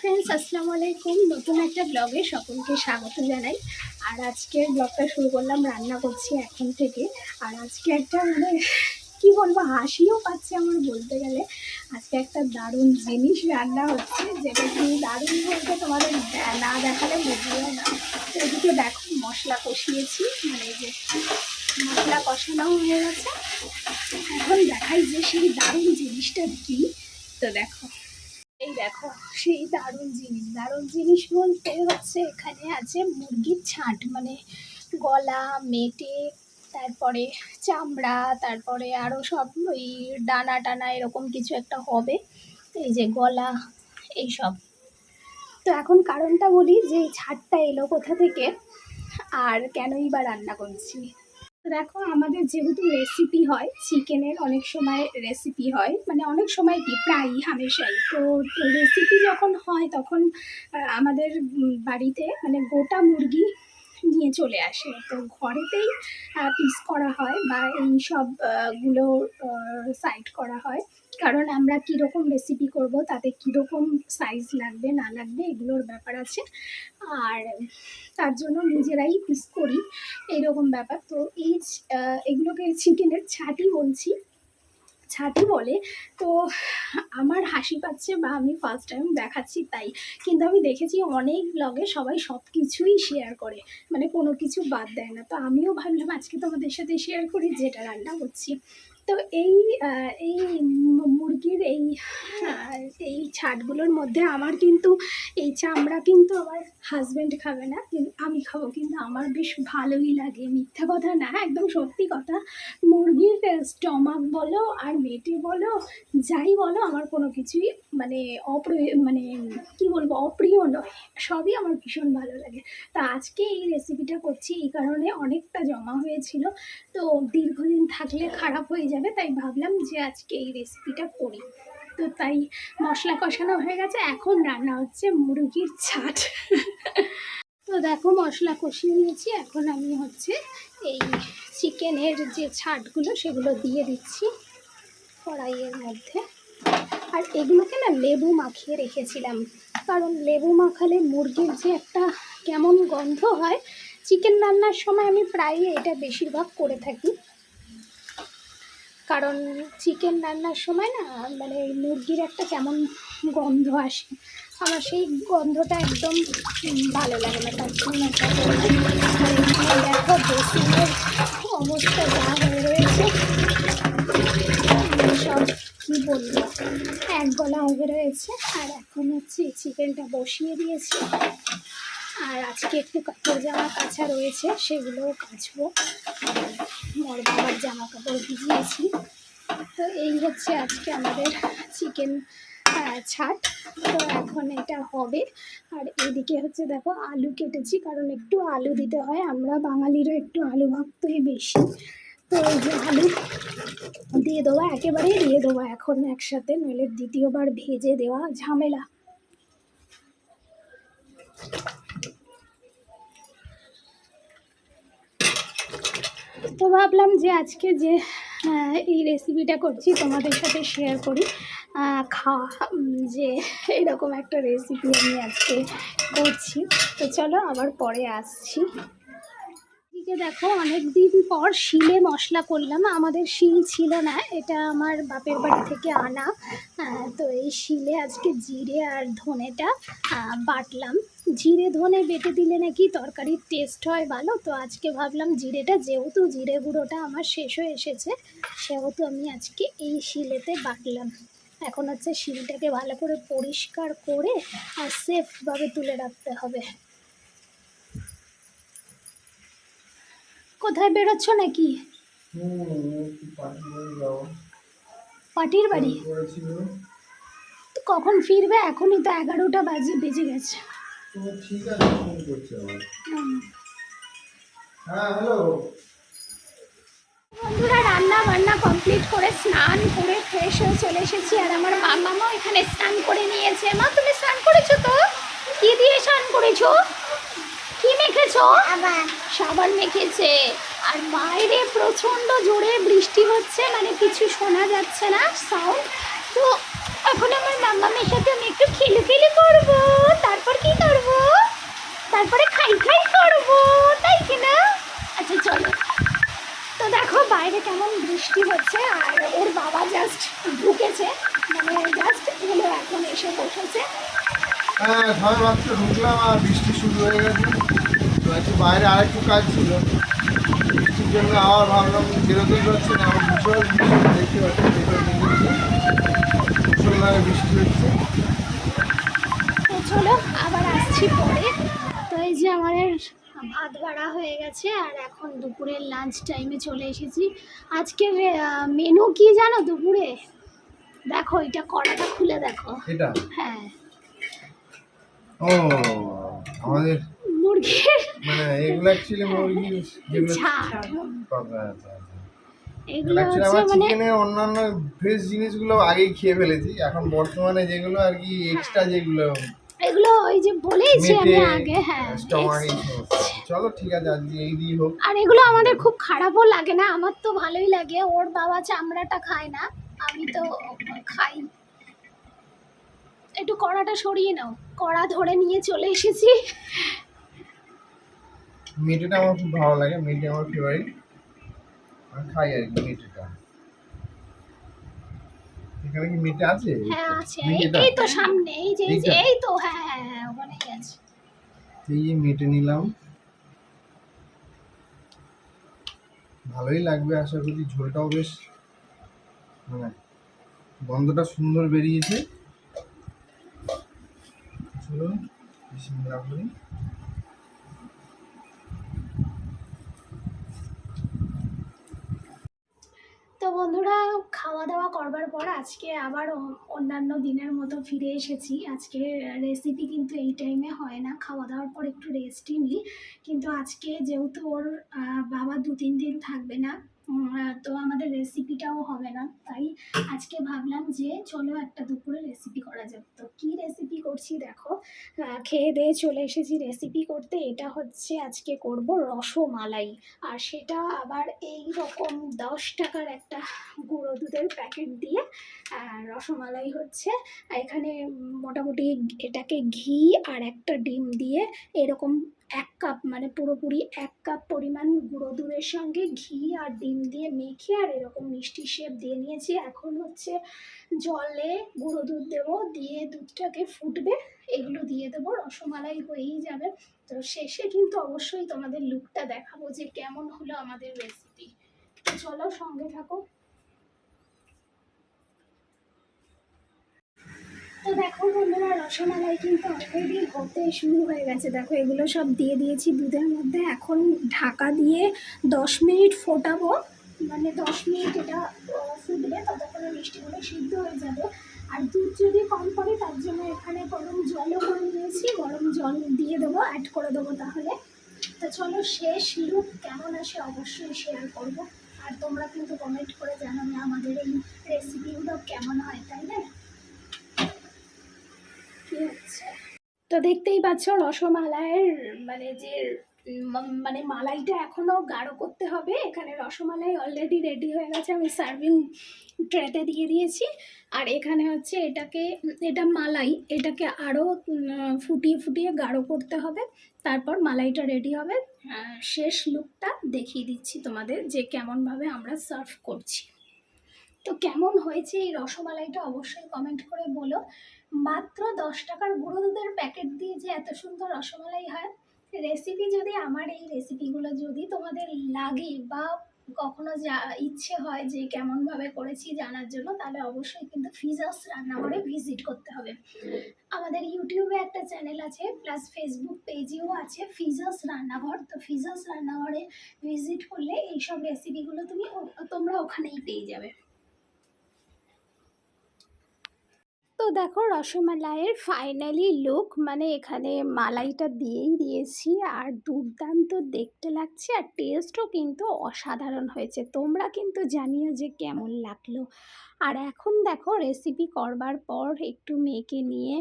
Friends আসসালামু আলাইকুম নতুন একটা ব্লগে সকলকে স্বাগত জানাই। আর আজকের ব্লগটা শুরু করলাম, রান্না করছি এখন থেকে। আর আজকে একটা মানে কি বলব, হাসিও পাচ্ছে আমার বলতে গেলে। আজকে একটা দারুণ জিনিস রান্না হচ্ছে, যেটা কি দারুণ বলতে তোমাদের না দেখালে বুঝবেও না। এদিকে দেখো, মশলা কষিয়েছি মানে যে মশলা কষানো হয়ে গেছে। এখন দেখাই যে সেই দারুণ জিনিসটা কি। তো দেখো দেখো, সেই দারুণ জিনিস। দারুণ জিনিস বলতে হচ্ছে এখানে আছে মুরগির ছাঁট মানে গলা, মেটে, তারপরে চামড়া, তারপরে আরও সব ওই ডানা টানা এরকম কিছু একটা হবে। এই যে গলা, এইসব। তো এখন কারণটা বলি যে এই এলো কোথা থেকে? আর কেনই বা রান্না করছি? দেখো, আমাদের যেহেতু রেসিপি হয় চিকেনের অনেক সময় রেসিপি হয় মানে অনেক সময় কি, প্রায়ই হামেশাই। তো রেসিপি যখন হয়, তখন আমাদের বাড়িতে মানে গোটা মুরগি নিয়ে চলে আসে। তো ঘরেতেই পিস করা হয় বা এই সবগুলো সাইড করা হয়। কারণ আমরা কীরকম রেসিপি করব, তাতে কীরকম সাইজ লাগবে, না লাগবে, এগুলোর ব্যাপার আছে। আর তার জন্য নিজেরাই পিস করি, এইরকম ব্যাপার। তো এই এগুলোকে চিকেনের ছাটি বলছি। ছাটি বলে, তো আমার হাসি পাচ্ছে বা আমি ফার্স্ট টাইম দেখাচ্ছি তাই। কিন্তু আমি দেখেছি অনেক ব্লগে সবাই সব কিছুই শেয়ার করে মানে কোনো কিছু বাদ দেয় না। তো আমিও ভাবলাম আজকে তোমাদের সাথে শেয়ার করি, যেটা রান্না করছি। তো এই এই মুরগির এই এই ছাটগুলোর মধ্যে আমার কিন্তু, এই চামড়া কিন্তু আমার হাজব্যান্ড খাবে না আমি খাব, কিন্তু আমার বেশ ভালোই লাগে। মিথ্যা কথা না, একদম সত্যি কথা। মুরগির স্টমাক বলো আর মেটে বলো, যাই বলো, আমার কোনো কিছুই মানে অপ্রিয় মানে কি বলব, অপ্রিয় নয়। সবই আমার ভীষণ ভালো লাগে। তা আজকে এই রেসিপিটা করছি এই কারণে অনেকটা জমা হয়েছিল। তো দীর্ঘদিন থাকলে খারাপ হয়ে যাবে। তাই ভাবলাম যে আজকে এই রেসিপিটা করি। তো তাই মশলা কষানো হয়ে গেছে, এখন রান্না হচ্ছে মুরগির ছাট তো দেখো মশলা কষিয়ে নিয়েছি, এখন আমি হচ্ছে এই চিকেনের যে ছাটগুলো সেগুলো দিয়ে দিচ্ছি কড়াইয়ের মধ্যে। আর এগুলোকে না লেবু মাখিয়ে রেখেছিলাম, কারণ লেবু মাখালে মুরগির যে একটা কেমন গন্ধ হয়, চিকেন রান্নার সময় আমি প্রায়ই এটা বেশিরভাগ করে থাকি। কারণ চিকেন রান্নার সময় না মানে মুরগির একটা কেমন গন্ধ আসে। আমার সেই গন্ধটা একদম ভালো লাগে না, তার জন্য দেখো, বেসিনের অবস্থা যা হয়ে রয়েছে সব কী বলব এক গলা হয়ে রয়েছে। আর এখন হচ্ছে চিকেনটা বসিয়ে দিয়েছি। আর আজকে একটু কাপড় জামা কাছা রয়েছে সেগুলোও কাচবো। মোর বাবার জামা কাপড় ভিজিয়েছি। তো এই হচ্ছে আজকে আমাদের চিকেন ছাট। তো এখন এটা হবে। আর এদিকে হচ্ছে দেখো, আলু কেটেছি, কারণ একটু আলু দিতে হয়। আমরা বাঙালিরও একটু আলু ভক্তই বেশি। তো আলু দিয়ে দেওয়া একেবারেই দিয়ে দেওয়া এখন একসাথে, নইলে দ্বিতীয়বার ভেজে দেওয়া ঝামেলা। তো ভাবলাম যে আজকে যে এই রেসিপিটা করছি, তোমাদের সাথে শেয়ার করি। খাওয়া যে এরকম একটা রেসিপি আমি আজকে করছি। তো চলো আবার পরে আসছি। এদিকে দেখো অনেক দিন পর শিলে মশলা করলাম। আমাদের শিল ছিল না, এটা আমার বাপের বাড়ি থেকে আনা। তো এই শিলে আজকে জিরে আর ধনেটা বাটলাম। জিরে ধনে বেটে দিলে নাকি তরকারির টেস্ট হয় ভালো? তো আজকে ভাবলাম জিরেটা যেহেতু জিরে গুঁড়োটা আমার শেষ হয়ে এসেছে সেহেতু আমি আজকে এই শিলেতে বাটলাম। এখন হচ্ছে শিলটাকে ভালো করে পরিষ্কার করে আর সেফভাবে তুলে রাখতে হবে। কোথায় বেরোচ্ছ নাকি? পাটির বাড়ি। কখন ফিরবে? এখনই তো এগারোটা বাজে বেজে গেছে। ঠিক আছে ফোন করছি আবার হুম। হ্যাঁ হ্যালো বন্ধুরা রান্না বান্না কমপ্লিট করে স্নান করে ফ্রেশ হয়ে চলে এসেছি আর আমার মামাও এখানে স্নান করে নিয়েছে। মা তুমি স্নান করেছ তো? কি দিয়ে স্নান করেছ? কি মেখেছো? সাবান। মেখেছে। আর বাইরে প্রচণ্ড জোরে বৃষ্টি হচ্ছে মানে কিছু শোনা যাচ্ছে না সাউন্ড তো এখন আমার মাম্মামের সাথে আমি একটু খেলে খেলে করব। তারপর কি করব? তারপরে খাই খাই করব। তাই কি না? আচ্ছা চলো। তো দেখো, বাইরে কেমন বৃষ্টি হচ্ছে, আর ওর বাবা জাস্ট ঢুকেছে। মানে জাস্ট এগুলো এখন এসে বসেছে। হ্যাঁ ঘরে মাত্র ঢুকলাম, আর বৃষ্টি শুরু হয়ে গেছে। তো একটু বাইরে আরেকটু কাজ ছিল। বৃষ্টির জন্য আবার ভাবলাম বেরোতেই পারছি না আমার ভীষণ দেখতে পাচ্ছি। বৃষ্টি হচ্ছে। তো চলো আবার আসছি পরে। তো এই যে আমাদের ভাত বাড়া হয়ে গেছে আর এখন দুপুরের লাঞ্চ টাইমে চলে এসেছি। আজকের মেনু কি জানো দুপুরে? দেখো এটা কড়াটা খুলে দেখো। এটা? হ্যাঁ। ও আমাদের মুরগির মানে এগুলো অ্যাকচুয়ালি মুরগি যেগুলো। এগুলো হচ্ছে মানে অন্যান্য ফ্রেশ জিনিসগুলো আগেই খেয়ে ফেলেছি। এখন বর্তমানে যেগুলো আর কি এক্সট্রা যেগুলো এগুলো ওই যে বলেইছি আমি আগে হ্যাঁ স্টমাক ex- এই সমস্ত চলো ঠিক আছে আজকে এই দিয়ে হোক। আর এগুলো আমাদের খুব খারাপও লাগে না আমার তো ভালোই লাগে। ওর বাবা চামড়াটা খায় না আমি তো খাই। একটু কড়াটা সরিয়ে নাও কড়া ধরে নিয়ে চলে এসেছি। মেটেটা আমার খুব ভালো লাগে মেটে আমার ফেভারিট খাই আর কি মেটেটা এখানে কি মেটে আছে? হ্যাঁ আছে। এই-? তো সামনে এই যে এই তো হ্যাঁ হ্যাঁ হ্যাঁ ওখানেই আছে এই মেটে নিলাম। ভালোই লাগবে আশা করি ঝোলটাও বেশ মানে গন্ধটা সুন্দর বেরিয়েছে। চলুন বিসমিল্লাহ করি তো বন্ধুরা খাওয়া দাওয়া করবার পর আজকে আবার অন্যান্য দিনের মতো ফিরে এসেছি। আজকে রেসিপি কিন্তু এই টাইমে হয় না। খাওয়া দাওয়ার পর একটু রেস্টই নিই। কিন্তু আজকে যেহেতু ওর বাবা দু তিন দিন থাকবে না তো আমাদের রেসিপিটাও হবে না। তাই আজকে ভাবলাম যে চলো একটা দুপুরে রেসিপি করা যাবে তো কী রেসিপি করছি দেখো। খেয়ে দিয়ে চলে এসেছি রেসিপি করতে। এটা হচ্ছে আজকে করব রসমালাই। আর সেটা আবার এই রকম দশ টাকার একটা গুঁড়ো দুধের প্যাকেট দিয়ে রসমালাই হচ্ছে। এখানে মোটামুটি এটাকে ঘি আর একটা ডিম দিয়ে এরকম এক কাপ মানে পুরোপুরি এক কাপ পরিমাণ গুঁড়ো দুধের সঙ্গে ঘি আর ডিম দিয়ে মেখে আর এরকম মিষ্টি শেপ দিয়ে নিয়েছি। এখন হচ্ছে জলে গুঁড়ো দুধ দেবো, দিয়ে দুধটাকে ফুটবে, এগুলো দিয়ে দেবো, রসমালাই হয়েই যাবে। তো শেষে কিন্তু অবশ্যই তোমাদের লুকটা দেখাবো যে কেমন হলো আমাদের রেসিপি তো চলো সঙ্গে থাকো। তো দেখো বন্ধুরা, রসমালাই কিন্তু অলরেডি হতে শুরু হয়ে গেছে। দেখো, এগুলো সব দিয়ে দিয়েছি দুধের মধ্যে। এখন ঢাকা দিয়ে দশ মিনিট ফোটাবো। মানে দশ মিনিট এটা ফুটবে, ততক্ষণে মিষ্টিগুলো সিদ্ধ হয়ে যাবে। আর দুধ যদি কম পড়ে, তার জন্য এখানে গরম জলও করে নিয়েছি গরম জল দিয়ে দেবো অ্যাড করে দেবো তাহলে। তো চলো, শেষ লুক কেমন আসে অবশ্যই শেয়ার করব। আর তোমরা কিন্তু কমেন্ট করে জানাবে আমাদের এই রেসিপিগুলো কেমন হয়, তাই না? তো দেখতেই পাচ্ছ রসমালাইয়ের মানে যে মানে মালাইটা এখনও গাঢ় করতে হবে। এখানে রসমালাই অলরেডি রেডি হয়ে গেছে। আমি সার্ভিং ট্রেতে দিয়ে দিয়েছি। আর এখানে হচ্ছে এটাকে, এটা মালাই, এটাকে আরও ফুটিয়ে ফুটিয়ে গাঢ় করতে হবে। তারপর মালাইটা রেডি হবে। শেষ লুকটা দেখিয়ে দিচ্ছি তোমাদের যে কেমনভাবে আমরা সার্ভ করছি। তো কেমন হয়েছে এই রসমালাইটা অবশ্যই কমেন্ট করে বলো। মাত্র দশ টাকার গুঁড়ো দুধের প্যাকেট দিয়ে যে এত সুন্দর রসমালাই হয় রেসিপি যদি আমার এই রেসিপিগুলো যদি তোমাদের লাগে বা কখনো যা ইচ্ছে হয় যে কেমনভাবে করেছি জানার জন্য, তাহলে অবশ্যই কিন্তু ফিজাস রান্নাঘরে ভিজিট করতে হবে। আমাদের ইউটিউবে একটা চ্যানেল আছে প্লাস ফেসবুক পেজেও আছে ফিজাস রান্নাঘর। তো ফিজাস রান্নাঘরে ভিজিট করলে এইসব রেসিপিগুলো তুমি তোমরা ওখানেই পেয়ে যাবে। তো দেখো রসমালাইয়ের ফাইনালি লুক মানে এখানে মালাইটা দিয়েই দিয়েছি। আর দুর্দান্ত দেখতে লাগছে আর টেস্টও কিন্তু অসাধারণ হয়েছে। তোমরা কিন্তু জানিও যে কেমন লাগল। আর এখন দেখো রেসিপি করবার পর একটু মেয়েকে নিয়ে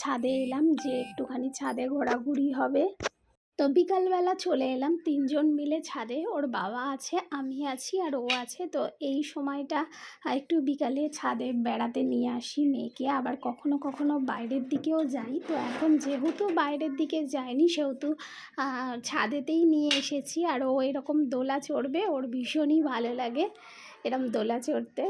ছাদে এলাম যে একটুখানি ছাদে ঘোরাঘুরি হবে। তো বিকালবেলা চলে এলাম তিনজন মিলে ছাদে। ওর বাবা আছে, আমি আছি আর ও আছে। তো এই সময়টা একটু বিকালে ছাদে বেড়াতে নিয়ে আসি মেয়েকে। আবার কখনো কখনো বাইরের দিকেও যাই। তো এখন যেহেতু বাইরের দিকে যায়নি সেহেতু ছাদেতেই নিয়ে এসেছি। আর ও এরকম দোলা চড়বে, ওর ভীষণই ভালো লাগে এরম দোলা চড়তে।